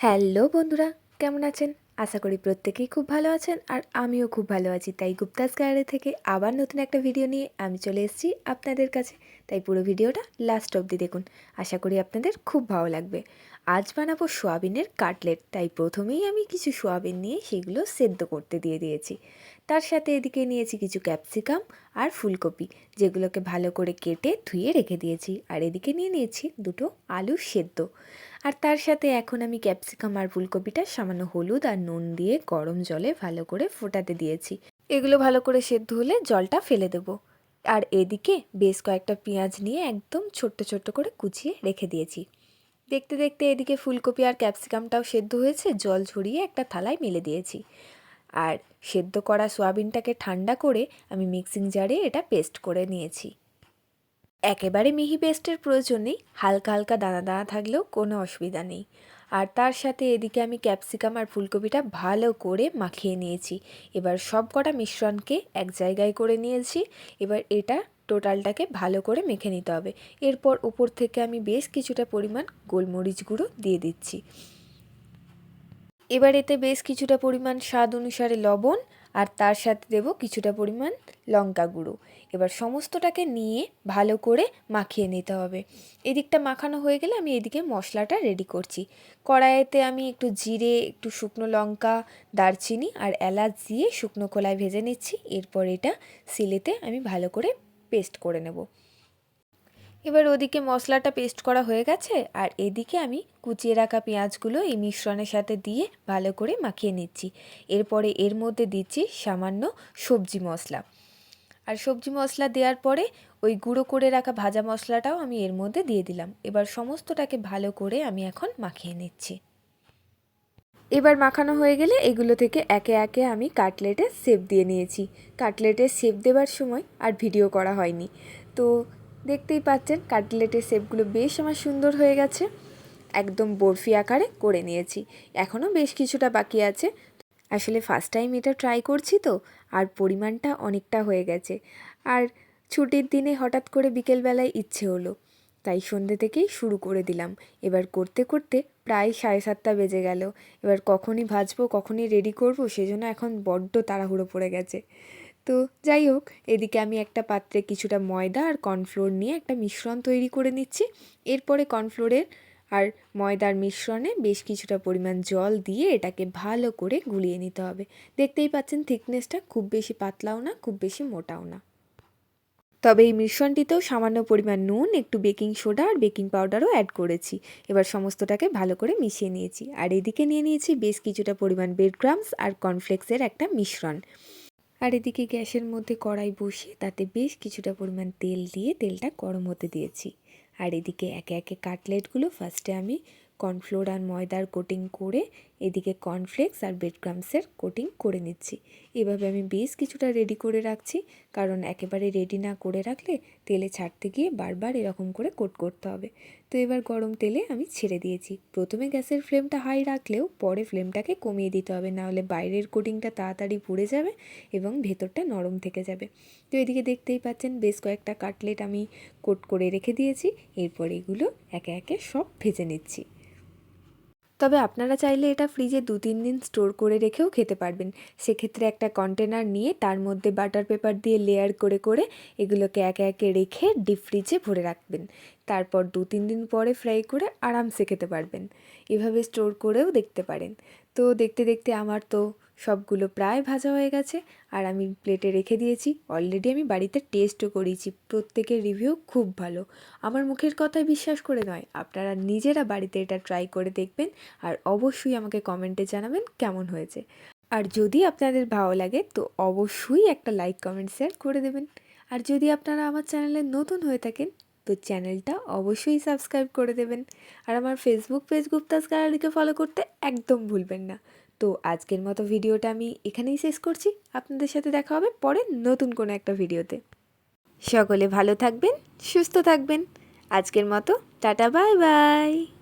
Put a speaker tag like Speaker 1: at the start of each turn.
Speaker 1: Hello বন্ধুরা, কেমন আছেন? আশা করি প্রত্যেকেই খুব ভালো আছেন আর আমিও খুব ভালো আছি। তাই গুপ্তাস গ্যালারি থেকে আবার নতুন একটা ভিডিও নিয়ে আমি চলে এসেছি আপনাদের কাছে। তাই পুরো ভিডিওটা লাস্ট অবধি দেখুন। আশা করি আপনাদের খুব ভালো লাগবে। আজ বানাবো সোয়াবিনের কাটলেট। তাই প্রথমেই আমি কিছু সোয়াবিন নিয়ে সেগুলো সেদ্ধ করতে দিয়ে দিয়েছি। তার সাথে এদিকে নিয়েছি কিছু ক্যাপসিকাম আর ফুলকপি, যেগুলোকে ভালো করে কেটে ধুয়ে রেখে দিয়েছি। আর এদিকে নিয়ে নিয়েছি দুটো আলু সেদ্ধ। আর তার সাথে এখন আমি ক্যাপসিকাম আর ফুলকপিটা সামান্য হলুদ আর নুন দিয়ে গরম জলে ভালো করে ফোটাতে দিয়েছি। এগুলো ভালো করে সেদ্ধ হলে জলটা ফেলে দেবো। আর এদিকে বেশ কয়েকটা পেঁয়াজ নিয়ে একদম ছোট্ট ছোট্ট করে কুচিয়ে রেখে দিয়েছি। দেখতে দেখতে এদিকে ফুলকপি আর ক্যাপসিকামটাও সেদ্ধ হয়েছে, জল ঝরিয়ে একটা থালায় মেলে দিয়েছি। আর সেদ্ধ করা সোয়াবিনটাকে ঠান্ডা করে আমি মিক্সিং জারে এটা পেস্ট করে নিয়েছি। একেবারে মিহি পেস্টের প্রয়োজন নেই, হালকা হালকা দানা দানা থাকলেও কোনো অসুবিধা নেই। আর তার সাথে এদিকে আমি ক্যাপসিকাম আর ফুলকপিটা ভালো করে মাখিয়ে নিয়েছি। এবার সব কটা মিশ্রণকে এক জায়গায় করে নিয়েছি। এবার এটা টোটালটাকে ভালো করে মেখে নিতে হবে। এরপর উপর থেকে আমি বেশ কিছুটা পরিমাণ গোলমরিচ গুঁড়ো দিয়ে দিচ্ছি। এবার এতে বেশ কিছুটা পরিমাণ স্বাদ অনুসারে লবণ আর তার সাথে দেব কিছুটা পরিমাণ লঙ্কা গুঁড়ো। এবার সমস্তটাকে নিয়ে ভালো করে মাখিয়ে নিতে হবে। এদিকটা মাখানো হয়ে গেলে আমি এদিকে মশলাটা রেডি করছি। কড়াইতে আমি একটু জিরে, একটু শুকনো লঙ্কা, দারচিনি আর এলাচ দিয়ে শুকনো খোলায় ভেজে নিচ্ছি। এরপর এটা সিলেতে আমি ভালো করে পেস্ট করে নেব। এবার ওদিকে মশলাটা পেস্ট করা হয়ে গেছে, আর এদিকে আমি কুচিয়ে রাখা পেঁয়াজগুলো এই মিশ্রণের সাথে দিয়ে ভালো করে মাখিয়ে নিচ্ছি। এরপরে এর মধ্যে দিচ্ছি সামান্য সবজি মশলা। আর সবজি মশলা দেওয়ার পরে ওই গুঁড়ো করে রাখা ভাজা মশলাটাও আমি এর মধ্যে দিয়ে দিলাম। এবার সমস্তটাকে ভালো করে আমি এখন মাখিয়ে নিচ্ছি। এবার মাখানো হয়ে গেলে এগুলো থেকে একে একে আমি কাটলেটের শেপ দিয়ে নিয়েছি। কাটলেটের শেপ দেওয়ার সময় আর ভিডিও করা হয়নি। তো দেখতেই পাচ্ছেন কাটলেটের শেপগুলো বেশ আমার সুন্দর হয়ে গেছে। একদম বরফি আকারে করে নিয়েছি। এখনও বেশ কিছুটা বাকি আছে। আসলে ফার্স্ট টাইম এটা ট্রাই করছি তো, আর পরিমাণটা অনেকটা হয়ে গেছে। আর ছুটির দিনে হঠাৎ করে বিকেলবেলায় ইচ্ছে হলো, তাই সন্ধ্যে থেকেই শুরু করে দিলাম। এবার করতে করতে প্রায় সাড়ে সাতটা বেজে গেল। এবার কখনই ভাজবো, কখনই রেডি করব, সেজন্য এখন বড্ড তাড়াহুড়ো পড়ে গেছে। তো যাই হোক, এদিকে আমি একটা পাত্রে কিছুটা ময়দা আর কর্নফ্লোর নিয়ে একটা মিশ্রণ তৈরি করে নিচ্ছি। এরপরে কর্নফ্লোরের আর ময়দার মিশ্রণে বেশ কিছুটা পরিমাণ জল দিয়ে এটাকে ভালো করে গুলিয়ে নিতে হবে। দেখতেই পাচ্ছেন থিকনেসটা খুব বেশি পাতলাও না, খুব বেশি মোটাও না। তবে এই মিশ্রণটিতেও সামান্য পরিমাণ নুন, একটু বেকিং সোডা আর বেকিং পাউডারও অ্যাড করেছি। এবার সমস্তটাকে ভালো করে মিশিয়ে নিয়েছি। আর এদিকে নিয়ে নিয়েছি বেশ কিছুটা পরিমাণ বেড ক্রামস আর কর্নফ্লেক্সের একটা মিশ্রণ। আর এদিকে গ্যাসের মধ্যে কড়াই বসিয়ে তাতে বেশ কিছুটা পরিমাণ তেল দিয়ে তেলটা গরম হতে দিয়েছি। আর এদিকে একে একে কাটলেটগুলো ফার্স্টে আমি কর্নফ্লোর আর ময়দার কোটিং করে এদিকে কর্নফ্লেক্স আর ব্রেড ক্রামসের কোটিং করে নিচ্ছি। এভাবে আমি বেশ কিছুটা রেডি করে রাখছি, কারণ একেবারে রেডি না করে রাখলে তেলে ছাড়তে গিয়ে বারবার এরকম করে কোট করতে হবে। তো এবার গরম তেলে আমি ছেড়ে দিয়েছি। প্রথমে গ্যাসের ফ্লেমটা হাই রাখলেও পরে ফ্লেমটাকে কমিয়ে দিতে হবে, নাহলে বাইরের কোটিংটা তাড়াতাড়ি পুড়ে যাবে এবং ভেতরটা নরম থেকে যাবে। তো এদিকে দেখতেই পাচ্ছেন বেশ কয়েকটা কাটলেট আমি কোট করে রেখে দিয়েছি। এরপর এগুলো একে একে সব ভেজে নিচ্ছি। তবে আপনারা চাইলে এটা ফ্রিজে দু তিন দিন স্টোর করে রেখেও খেতে পারবেন। সেক্ষেত্রে একটা কন্টেনার নিয়ে তার মধ্যে বাটার পেপার দিয়ে লেয়ার করে করে এগুলোকে একে একে রেখে ডিপ ফ্রিজে ভরে রাখবেন। তারপর দু, তিন দিন পরে ফ্রাই করে আরামসে খেতে পারবেন। এভাবে স্টোর করেও দেখতে পারেন। তো দেখতে দেখতে আমার তো সবগুলো প্রায় ভাজা হয়ে গেছে আর আমি প্লেটে রেখে দিয়েছি। অলরেডি আমি বাড়িতে টেস্টও করিয়েছি প্রত্যেকের রিভিউ খুব ভালো। আমার মুখের কথায় বিশ্বাস করে নয়, আপনারা নিজেরা বাড়িতে এটা ট্রাই করে দেখবেন আর অবশ্যই আমাকে কমেন্টে জানাবেন কেমন হয়েছে। আর যদি আপনাদের ভালো লাগে, তো অবশ্যই একটা লাইক কমেন্ট শেয়ার করে দেবেন। আর যদি আপনারা আমার চ্যানেলে নতুন হয়ে থাকেন তো চ্যানেলটা অবশ্যই সাবস্ক্রাইব করে দেবেন। আর আমার ফেসবুক পেজ গুপ্তাস গ্যালারিকে ফলো করতে একদম ভুলবেন না। তো আজকের মতো ভিডিওটা আমি এখানেই শেষ করছি। আপনাদের সাথে দেখা হবে পরে নতুন কোনো একটা ভিডিওতে। সকলে ভালো থাকবেন, সুস্থ থাকবেন। আজকের মতো টাটা বাই বাই